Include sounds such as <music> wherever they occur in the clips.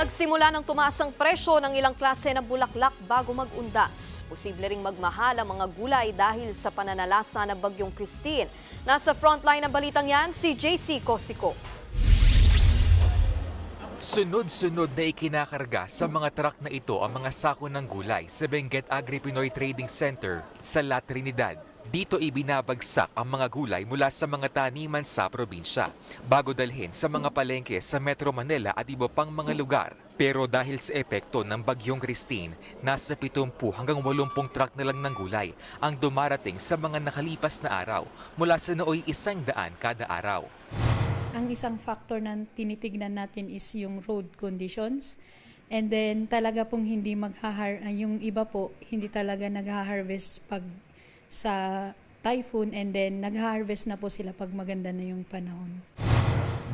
Nagsimula ng tumaas ang presyo ng ilang klase ng bulaklak bago mag-undas. Posible ring magmahal ang mga gulay dahil sa pananalasa ng bagyong Christine. Nasa frontline ng balitang yan, si JC Cosico. Sunod-sunod na ikinakarga sa mga truck na ito ang mga sako ng gulay sa Benguet Agri Pinoy Trading Center sa La Trinidad. Dito ibinabagsak ang mga gulay mula sa mga taniman sa probinsya bago dalhin sa mga palengke sa Metro Manila at iba pang mga lugar. Pero dahil sa epekto ng bagyong Christine, nasa 70 hanggang 80 truck na lang ng gulay ang dumarating sa mga nakalipas na araw mula sa nooy isang daan kada araw. Ang isang factor na tinitignan natin is yung road conditions. And then talaga pong hindi maghahar ah, yung iba po hindi talaga nagha-harvest pag sa typhoon and then nagha-harvest na po sila pag maganda na yung panahon.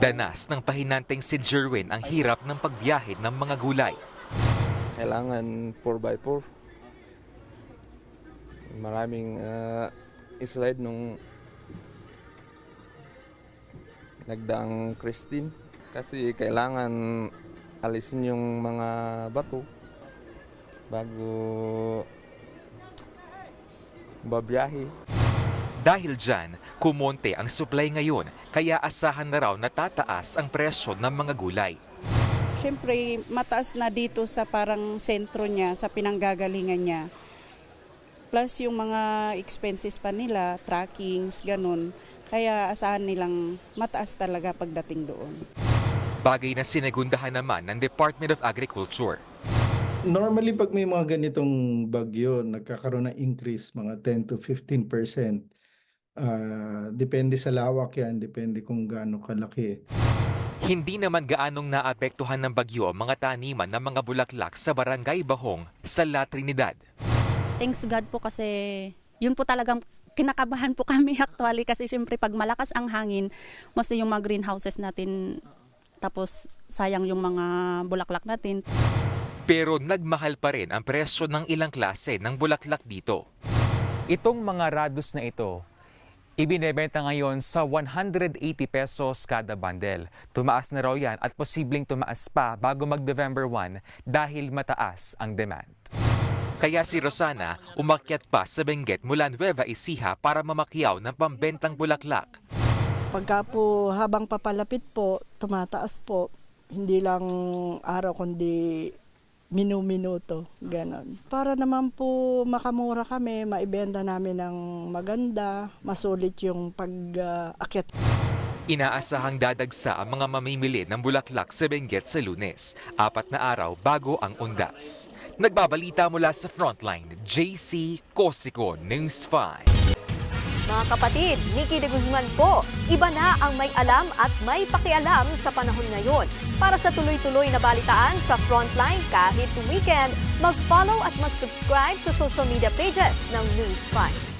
Danas ng pahinanteng si Jerwin ang hirap ng pagbiyahe ng mga gulay. kailangan 4x4. Maraming ah, slide nung nagdaang Christine kasi kailangan alisin yung mga bato bago babiyahe. Dahil dyan, kumonte ang supply ngayon kaya asahan na raw na tataas ang presyo ng mga gulay. Siyempre, mataas na dito sa parang sentro niya, sa pinanggagalingan niya. Plus yung mga expenses pa nila, trackings, ganun. Kaya asahan nilang mataas talaga pagdating doon. Bagay na sinagundahan naman ng Department of Agriculture. Normally, pag may mga ganitong bagyo, nagkakaroon ng increase, mga 10 to 15 percent. Ah, depende sa lawak yan, depende kung gaano kalaki. Hindi naman gaanong naapektuhan ng bagyo ang mga taniman ng mga bulaklak sa Barangay Bahong sa La Trinidad. thanks God po kasi yun po talagang kinakabahan po kami <laughs> actually kasi siyempre pag malakas ang hangin, mostly yung mga greenhouses natin tapos sayang yung mga bulaklak natin. Pero nagmahal pa rin ang presyo ng ilang klase ng bulaklak dito. Itong mga radus na ito, ibinebenta ngayon sa 180 pesos kada bundle. Tumaas na raw yan at posibleng tumaas pa bago mag-November 1 dahil mataas ang demand. Kaya si Rosana umakyat pa sa Benguet mula Nueva Ecija para mamakyaw ng pambentang bulaklak. Pagka po habang papalapit po, tumataas po. Hindi lang araw kundi minu-minuto, ganon. Para naman po makamura kami, maibenta namin ng maganda, masulit yung pag-akyat. Inaasahang dadagsa ang mga mamimili ng bulaklak sa Benguet sa lunes, apat na araw bago ang undas. Nagbabalita mula sa Frontline, JC Cosico, News 5. Mga kapatid, Nikki de Guzman po. Iba na ang may alam at may pakialam sa panahon ngayon. Para sa tuloy-tuloy na balitaan sa Frontline kahit weekend, mag-follow at mag-subscribe sa social media pages ng News 5.